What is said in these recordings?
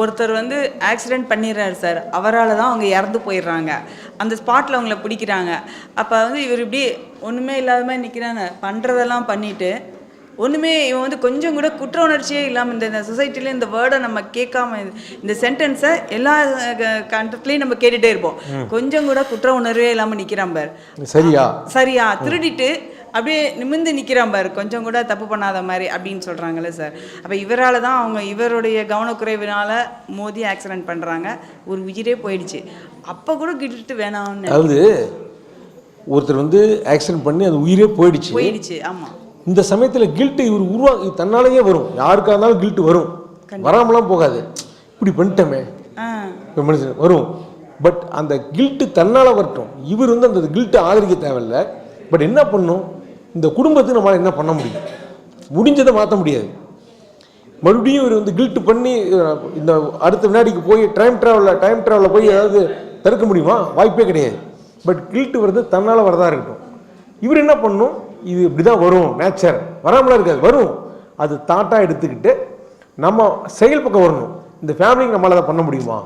ஒருத்தர் வந்து ஆக்சிடென்ட் பண்ணிடுறாரு சார் அவரால் தான் அவங்க இறந்து போயிடுறாங்க. அந்த ஸ்பாட்டில் அவங்கள பிடிக்கிறாங்க. அப்போ வந்து இவர் இப்படி ஒன்றுமே இல்லாத மாதிரி நிற்கிறாங்க பண்ணுறதெல்லாம் பண்ணிட்டு ஒன்றுமே இவன் வந்து கொஞ்சம் கூட குற்ற உணர்ச்சியே இல்லாமல் இந்த சொசைட்டியில் இந்த வேர்டை நம்ம கேட்காம இந்த சென்டென்ஸை எல்லா கண்டத்துலேயும் நம்ம கேட்டுகிட்டே இருப்போம். கொஞ்சம் கூட குற்ற உணர்வே இல்லாமல் நிற்கிறான் பார். சரியா? சரியா? திருடிட்டு அப்படியே நிமிர்ந்து நிற்கிறான் பாரு. கொஞ்சம் கூட தப்பு பண்ணாத மாதிரி அப்படின்னு சொல்கிறாங்கல்ல சார் அப்போ இவரால் தான் அவங்க இவருடைய கவனக்குறைவினால மோதி ஆக்சிடென்ட் பண்ணுறாங்க ஒரு உயிரே போயிடுச்சு. அப்போ கூட கிட்டு வேணாம்னு அதாவது ஒருத்தர் வந்து ஆக்சிடென்ட் பண்ணி அது உயிரே போயிடுச்சு. போயிடுச்சு ஆமாம் இந்த சமயத்தில் கில்ட்டு இவர் உருவா தன்னாலேயே வரும். யாருக்கா இருந்தாலும் கில்ட்டு வரும். வராமலாம் போகாது. இப்படி பண்ணிட்டோமே. மனுஷன் வரும். பட் அந்த கில்ட்டு தன்னால் வரட்டும். இவர் வந்து அந்த கில்ட்டை ஆதரிக்க தேவையில்ல. பட் என்ன பண்ணும்? இந்த குடும்பத்துக்கு நம்மளால் என்ன பண்ண முடியும்? முடிஞ்சதை மாற்ற முடியாது. மறுபடியும் இவர் வந்து கில்ட்டு பண்ணி இந்த அடுத்த வினாடிக்கு போய் டைம் ட்ராவலில் டைம் ட்ராவலில் போய் ஏதாவது தடுக்க முடியுமா? வாய்ப்பே கிடையாது. பட் கில்ட்டு வருது தன்னால் வரதா இருக்கட்டும். இவர் என்ன பண்ணும்? இது இப்படி தான் வரும் நேச்சர் வராமலாம் இருக்காது வரும். அது தாட்டாக எடுத்துக்கிட்டு நம்ம செயல் பக்கம் வரணும். இந்த ஃபேமிலிக்கு நம்மளால் அதை பண்ண முடியுமா?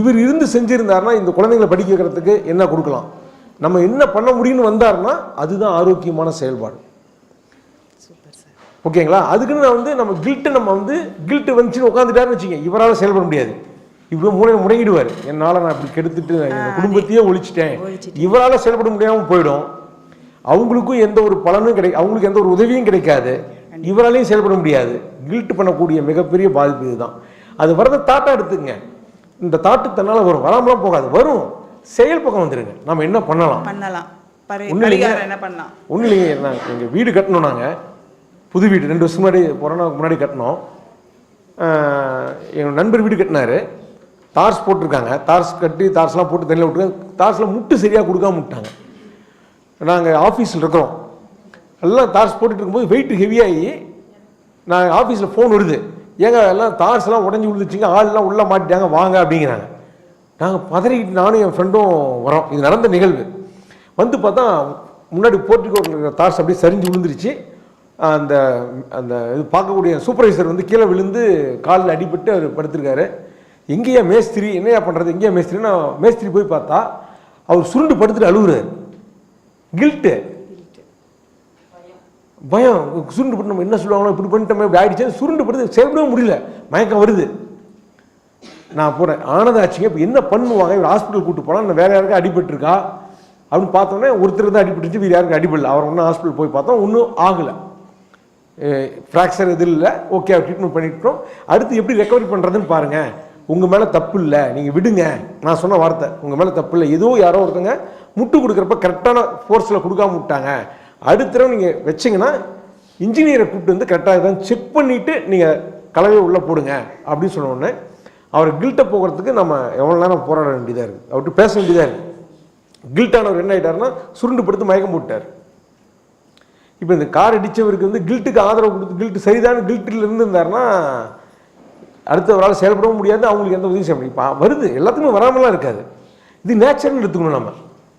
இவர் இருந்து செஞ்சுருந்தாருன்னா இந்த குழந்தைங்களை படிக்க வைக்கிறதுக்கு என்ன கொடுக்கலாம்? நம்ம என்ன பண்ண முடியும்னு வந்தாருன்னா அதுதான் ஆரோக்கியமான செயல்பாடு. ஓகேங்களா? அதுக்குன்னு நான் வந்து நம்ம கில்ட்டு நம்ம வந்து கில்ட்டு வந்துச்சுன்னு உட்காந்துட்டாருன்னு வச்சுங்க இவரால் செயல்பட முடியாது. இவர் மூளை முடங்கிடுவார். என்னால் நான் இப்படி கெடுத்துட்டு என் குடும்பத்தையே ஒழிச்சிட்டேன். இவரால் செயல்பட முடியாமல் போயிடும். அவங்களுக்கும் எந்த ஒரு பலனும் கிடை அவங்களுக்கு எந்த ஒரு உதவியும் கிடைக்காது. இவராலையும் செயல்பட முடியாது. கில்ட் பண்ணக்கூடிய மிகப்பெரிய பாதிப்பு இதுதான். அது வரத தாட்டா எடுத்துங்க. இந்த தாட்டு தன்னால் வரும். வராமலாம் போகாது. வரும். செயல் பக்கம் வந்துருங்க. நம்ம என்ன பண்ணலாம்? பண்ணலாம். என்ன பண்ணலாம்? ஒன்றும் இல்லைங்க நாங்கள் எங்கள் வீடு கட்டணும் நாங்கள் புது வீடு ரெண்டு வருஷம் முன்னாடி கொரோனாவுக்கு முன்னாடி கட்டினோம். எங்கள் நண்பர் வீடு கட்டினாரு. தார்ஸ் போட்டிருக்காங்க. தார்ஸ் கட்டி தார்ஸ்லாம் போட்டு தண்ணியில் விட்டுருக்காங்க. தார்ஸில் முட்டு சரியாக கொடுக்காம விட்டாங்க. நாங்கள் ஆஃபீஸில் இருக்கிறோம். எல்லாம் தார்ஸ் போட்டுட்டு இருக்கும்போது வெயிட் ஹெவியாகி நான் ஆஃபீஸில் ஃபோன் வருது ஏங்க எல்லாம் தார்ஸ்லாம் உடஞ்சி விழுந்துச்சுங்க ஆள்லாம் உள்ளே மாட்டிட்டாங்க. வாங்க அப்படிங்கிறாங்க. நாங்கள் பதறிக்கிட்டு நானும் என் ஃப்ரெண்டும் வரோம். இது நடந்த நிகழ்வு. வந்து பார்த்தா முன்னாடி போர்ட்டிகோட்டில் இருக்கிற தார்ஸ் அப்படியே சரிஞ்சு விழுந்துருச்சு. அந்த அந்த இது பார்க்கக்கூடிய சூப்பர்வைசர் வந்து கீழே விழுந்து காலில் அடிபட்டு அவர் படுத்திருக்காரு. எங்கேயா மேஸ்திரி என்னையா பண்ணுறது எங்கேயா மேஸ்திரின்னா மேஸ்திரி போய் பார்த்தா அவர் சுருண்டு படுத்துட்டு அழுகுறாரு கில்ட்டு பயம். சுருண்டு பட்டு நம்ம என்ன சொல்லுவாங்களோ இப்படி பண்ணிட்டோமே இப்படி ஆகிடுச்சு சுருண்டு படுத்து செயல்படவே முடியல. மயக்கம் வருது. நான் போகிறேன் ஆனதாச்சுங்க இப்போ என்ன பண்ணுவாங்க? இவர் ஹாஸ்பிட்டல் கூட்டு போனால் வேறு வேற யாருக்கும் அடிபட்டுருக்கா? அப்படின்னு பார்த்தோன்னே ஒருத்தர் தான் அடிபட்டுச்சு வேறு யாருக்கும் அடிபடல. அவர் ஒன்றும் ஹாஸ்பிட்டல் போய் பார்த்தோம் ஒன்றும் ஆகலை. ஃப்ராக்சர் இது இல்லை ஓகே ட்ரீட்மெண்ட் பண்ணிட்டோம். அடுத்து எப்படி ரெக்கவரி பண்ணுறதுன்னு பாருங்கள் உங்கள் மேலே தப்பு இல்லை நீங்கள் விடுங்க. நான் சொன்ன வார்த்தை உங்கள் மேலே தப்பு இல்லை. ஏதோ யாரோ ஒருத்தங்க முட்டு கொடுக்குறப்ப கரெக்டான ஃபோர்ஸில் கொடுக்காம விட்டாங்க. அடுத்த தடவை நீங்கள் வச்சிங்கன்னா இன்ஜினியரை கூப்பிட்டு வந்து கரெக்டாக தான் செக் பண்ணிவிட்டு நீங்கள் கலவையை உள்ளே போடுங்க அப்படின்னு சொன்ன உடனே அவர் கில்ட்டை போகிறதுக்கு நம்ம எவ்வளோ நேரம் போராட வேண்டியதாக இருக்குது அவர்கிட்ட பேச வேண்டியதாக இருக்குது கில்ட்டானவர் என்ன ஆகிட்டாருன்னா சுருண்டு படுத்து மயக்கம் போட்டார் இப்போ இந்த கார் அடித்தவருக்கு வந்து கில்ட்டுக்கு ஆதரவு கொடுத்து கில்ட்டு சரிதான கில்ட்டில் இருந்திருந்தாருன்னா அடுத்தவரால் செயல்படவும் முடியாது அவங்களுக்கு எந்த உதவியும் செய்ய முடியும் இப்போ வருது எல்லாத்துக்குமே வராமலாம் இருக்காது. இது நேச்சர்னு எடுத்துக்கணும் நம்ம.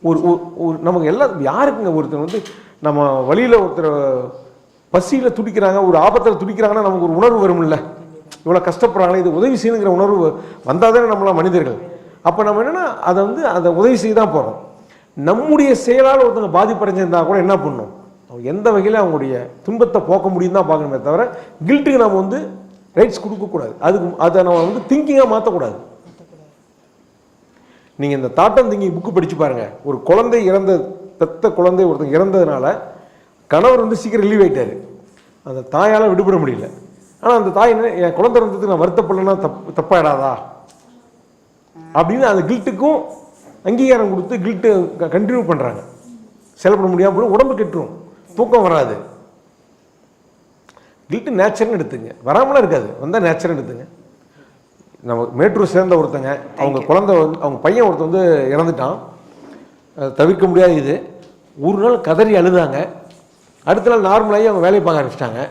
ஒரு ஒரு- ஒரு நமக்கு எல்லா யாருக்குங்க ஒருத்தர் வந்து நம்ம வழியில் ஒருத்தர் பசியில் துடிக்கிறாங்க ஒரு ஆபத்தில் துடிக்கிறாங்கன்னா நமக்கு ஒரு உணர்வு வரும்ல. இவ்வளோ கஷ்டப்படுறாங்களே இது உதவி செய்யணுங்கிற உணர்வு வந்தால் தானே நம்மளாம் மனிதர்கள். அப்போ நம்ம என்னென்னா அதை வந்து அதை உதவி செய்ய தான் போகிறோம் நம்முடைய செயலால் ஒருத்தவங்க பாதிப்படைஞ்சிருந்தா கூட என்ன பண்ணும்? எந்த வகையில் அவங்களுடைய துன்பத்தை போக்க முடியும் தான் பார்க்கணுமே தவிர கில்ட்டுக்கு நம்ம வந்து ரைட்ஸ் கொடுக்கக்கூடாது. அதுக்கு அதை நம்ம வந்து திங்கிங்காக மாற்றக்கூடாது நீங்கள் இந்த தாட்டம் திங்கி புக்கு படித்து பாருங்கள் ஒரு குழந்தை இறந்த பெத்த குழந்தை ஒருத்தங்க இறந்ததுனால கணவர் வந்து சீக்கிரம் லீவ் ஆகிட்டார் அந்த தாயால் விடுபட முடியல. ஆனால் அந்த தாய் என்ன என் குழந்தை இறந்ததுக்கு நான் வருத்தப்படலைன்னா தப்பு தப்பாயிடாதா? அப்படின்னு அந்த கில்ட்டுக்கும் அங்கீகாரம் கொடுத்து கில்ட்டு கண்டினியூ பண்ணுறாங்க செயல்பட முடியாமல் போய் உடம்பு கெட்டுரும். தூக்கம் வராது. கில்ட்டு நேச்சர்னு எடுத்துங்க. வராமலாம் இருக்காது. வந்தால் நேச்சர்னு எடுத்துங்க. நம்ம மேட்டூர் சேர்ந்த ஒருத்தங்க அவங்க குழந்தை வந்து அவங்க பையன் ஒருத்தன் வந்து இறந்துட்டான். தவிர்க்க முடியாத இது. ஒரு நாள் கதறி அழுதாங்க. அடுத்த நாள் நார்மலாகி அவங்க வேலையை பார்க்க ஆரம்பிச்சிட்டாங்க.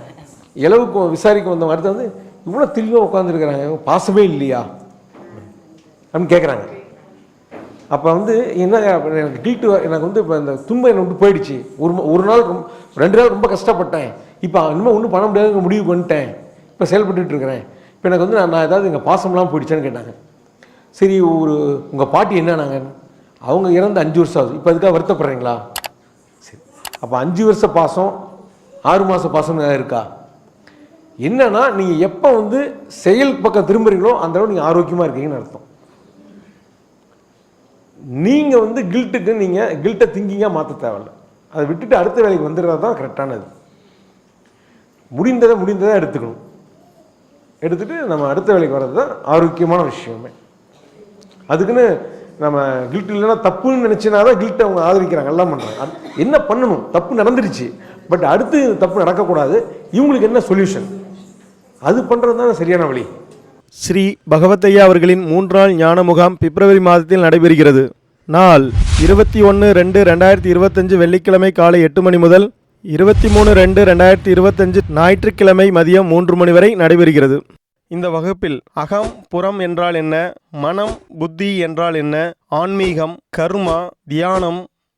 இளவுக்கு விசாரிக்க வந்தவங்க அடுத்து வந்து இவ்வளோ தெளிவாக உட்காந்துருக்கிறாங்க பாசமே இல்லையா? அப்படின்னு கேட்குறாங்க அப்போ வந்து என்ன எனக்கு கில்ட்டு எனக்கு வந்து இப்போ இந்த துன்பம் என்னை விட்டு போயிடுச்சு. ஒரு ஒரு நாள் ரொம்ப ரெண்டு நாள் ரொம்ப கஷ்டப்பட்டேன். இப்போ இனிமேல் ஒன்றும் பண்ண முடியாதுங்க முடிவு பண்ணிட்டேன். இப்போ செயல்பட்டு இருக்கிறேன். இப்போ எனக்கு வந்து நான் நான் ஏதாவது எங்கள் பாசம்லாம் போயிடுச்சேன்னு கேட்டாங்க. சரி ஒரு உங்கள் பாட்டி என்னன்னாங்க? அவங்க இறந்து அஞ்சு வருஷம் ஆகுது. இப்போ அதுக்காக வருத்தப்படுறீங்களா? சரி. அப்போ அஞ்சு வருஷ பாசம் ஆறு மாத பாசம் ஏதாவது இருக்கா? என்னன்னா நீங்கள் எப்போ வந்து செயல் பக்கம் திரும்புறீங்களோ அந்த அளவு நீங்கள் ஆரோக்கியமாக இருக்கீங்கன்னு அர்த்தம். நீங்கள் வந்து கில்ட்டுக்கு நீங்கள் கில்ட்டை திங்கிங்காக மாற்ற தேவையில்ல. அதை விட்டுட்டு அடுத்த வேலைக்கு வந்துடுறது தான் கரெக்டானது முடிந்ததை முடிந்ததை எடுத்துக்கணும். எடுத்துட்டு நம்ம அடுத்த வேலைக்கு வர்றது தான் ஆரோக்கியமான விஷயமே. அதுக்குன்னு நம்ம கில்ட் இல்லைன்னா தப்புன்னு நினச்சினா தான் கில்ட்டை அவங்க ஆதரிக்கிறாங்க எல்லாம் பண்ணுறாங்க என்ன பண்ணணும்? தப்பு நடந்துருச்சு பட் அடுத்து தப்பு நடக்கக்கூடாது. இவங்களுக்கு என்ன சொல்யூஷன் அது பண்ணுறது தான் சரியான வழி. ஸ்ரீ பகவத்தையா அவர்களின் மூன்றாள் ஞான முகாம் பிப்ரவரி மாதத்தில் நடைபெறுகிறது. நாள் இருபத்தி ஒன்று ரெண்டு ரெண்டாயிரத்தி இருபத்தஞ்சு வெள்ளிக்கிழமை காலை எட்டு மணி முதல் இருபத்தி மூணு ரெண்டு ரெண்டாயிரத்தி இருபத்தஞ்சு ஞாயிற்றுக்கிழமை மதியம் மூன்று மணி வரை நடைபெறுகிறது. இந்த வகுப்பில் அகம் புறம் என்றால் என்ன மனம் புத்தி என்றால் என்ன ஆன்மீகம் கர்மா தியானம்